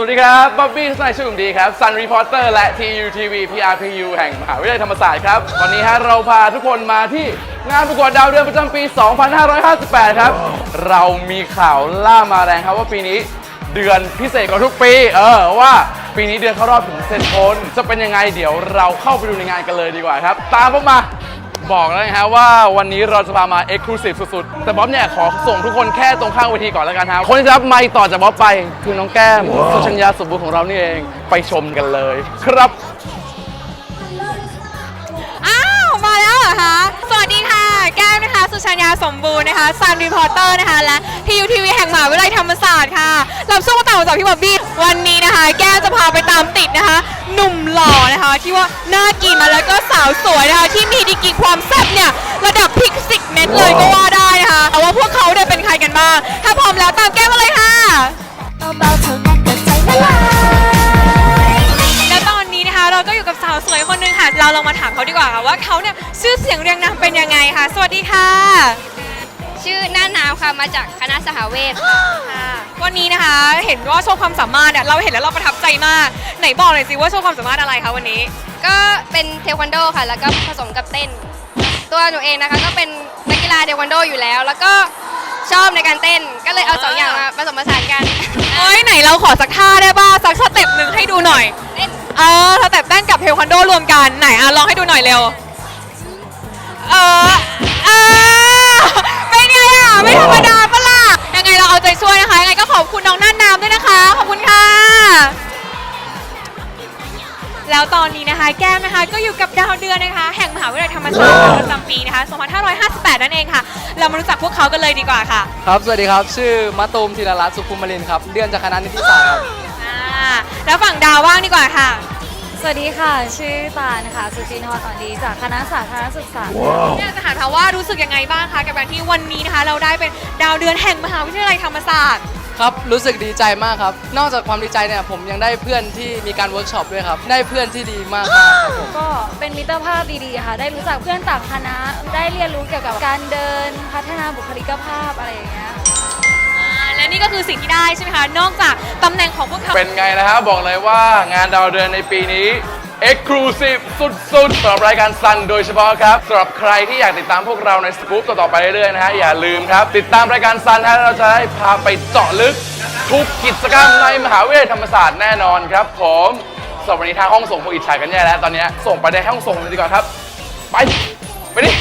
วัสดีครับบ๊อบบี้ทัศนัยชื่อผมดีครับ Sun Reporter และ TUTV PRPU แห่งมหาวิทยาลัยธรรมศาสตร์ครับ วันนี้ฮะเราพาทุกคนมาที่งานประกวดดาวเดือนประจำปี 2558 ครับ เรามีข่าวล่ามาแรงครับว่าปีนี้เดือนพิเศษกว่าทุกปี เออว่าปีนี้เดือนเข้ารอบถึงเซนโคนจะเป็นยังไงเดี๋ยวเราเข้าไปดูในงานกันเลยดีกว่าครับ ตามผมมา บอกแล้วนะฮะว่าวันนี้เราจะพามา Exclusive สุดๆ แต่บ๊อบเนี่ยขอส่งทุกคนแค่ตรงข้างเวทีก่อนแล้วกันครับคนที่จะรับไมค์ต่อจากบ๊อบไปคือน้องแก้มสุชัญญาสมบูรณ์ของเรานี่เองไปชมกันเลย ครับ อ้าว มาแล้วเหรอคะ สวัสดีค่ะ แก้มนะคะ สุชัญญาสมบูรณ์นะคะซันรีพอร์เตอร์นะคะ และทียูทีวีแห่งมหาวิทยาลัยธรรมศาสตร์ค่ะ รับช่วงต่อจากพี่บอบบี้ วันนี้นะคะ แก้มจะพาไปตามติดนะคะ หนุ่มหล่อนะคะ ที่ว่าน่ากินมาแล้วก็สาวสวยนะคะที่มี ดีกรีความแซ่บเนี่ย ระดับพิกซิกเน็ตเลยก็ว่าได้นะคะแต่ว่าพวกเขาเนี่ยเป็นใครกันบ้างถ้าพร้อมแล้วตามแก้มมาเลยค่ะเบาๆเท่านั้นก็ใจละลายและตอนนี้นะคะเราก็อยู่กับสาวสวยคนหนึ่งค่ะ เราลองมาถามเขาดีกว่าค่ะว่าเขาเนี่ยชื่อเสียงเรียงนามเป็นยังไงคะสวัสดีค่ะ ชื่อหน้าน้ำค่ะมาจากคณะสหเวชค่ะค่ะ วันนี้นะคะ เห็นว่าโชว์ความสามารถเนี่ยเราเห็นแล้วเราประทับใจมาก ไหนบอกหน่อยสิว่าโชว์ความสามารถอะไรคะวันนี้ ก็เป็นเทควันโดค่ะ แล้วก็ผสมกับเต้น ตัวหนูเองนะคะ ก็เป็นนักกีฬาเทควันโดอยู่แล้ว แล้วก็ชอบในการเต้นก็เลยเอาสองอย่างมาผสมผสานกันเอ้ยไหนเราขอสักท่าได้ป่ะสักสเต็ปหนึ่งให้ดูหน่อย เต้นเออสเต็ปเต้นกับเทควันโดรวมกันไหนอะลองให้ดูหน่อยเร็ว เออเออ แล้วตอนนี้นะคะ แก้มนะคะก็อยู่กับดาวเดือนนะคะ แห่งมหาวิทยาลัยธรรมศาสตร์ประจำปีนะคะ 2558 นั่นเองค่ะ เรามารู้จักพวกเขากันเลยดีกว่าค่ะครับ สวัสดีครับ ชื่อมะตูมธีรรัตน์สุขุมมรินทร์ครับเรียนจากคณะนิติศาสตร์ครับ อ่าแล้วฝั่งดาวว่างดีกว่าค่ะ สวัสดีค่ะ ชื่อตาลนะคะ สุจินทร์ต่อดี จากคณะสาธารณศึกษาอยากจะถามค่ะว่ารู้สึกยังไงบ้างคะกับการที่วันนี้นะคะ เราได้เป็นดาวเดือนแห่งมหาวิทยาลัยธรรมศาสตร์ ครับรู้สึกดีใจมากครับ นอกจากความดีใจเนี่ยผมยังได้เพื่อนที่มีการเวิร์กช็อปด้วยครับ ได้เพื่อนที่ดีมากมากๆครับผม ก็เป็นมิตรภาพดีๆค่ะ ได้รู้จักเพื่อนต่างคณะ ได้เรียนรู้เกี่ยวกับการเดิน พัฒนาบุคลิกภาพอะไรอย่างเงี้ย อ่าและนี่ก็คือสิ่งที่ได้ใช่ไหมคะ นอกจากตำแหน่งของพวกเขา เป็นไงนะครับบอกเลยว่างานดาวเดือนในปีนี้ Exclusive สุดๆสำหรับรายการซันโดยเฉพาะครับสำหรับใครที่อยากติดตามพวกเราในสกู๊ปต่อๆไปเรื่อยๆนะฮะอย่าลืมครับ ติดตามรายการซันนะเราจะได้พาไปเจาะลึก ทุกกิจกรรมในมหาวิทยาลัยธรรมศาสตร์แน่นอนครับผมสำหรับวันนี้ทางห้องส่งคงอิจฉากันแย่แล้วตอนนี้ส่งไปในห้องส่งเลยดีกว่าครับ ไป ไปดิ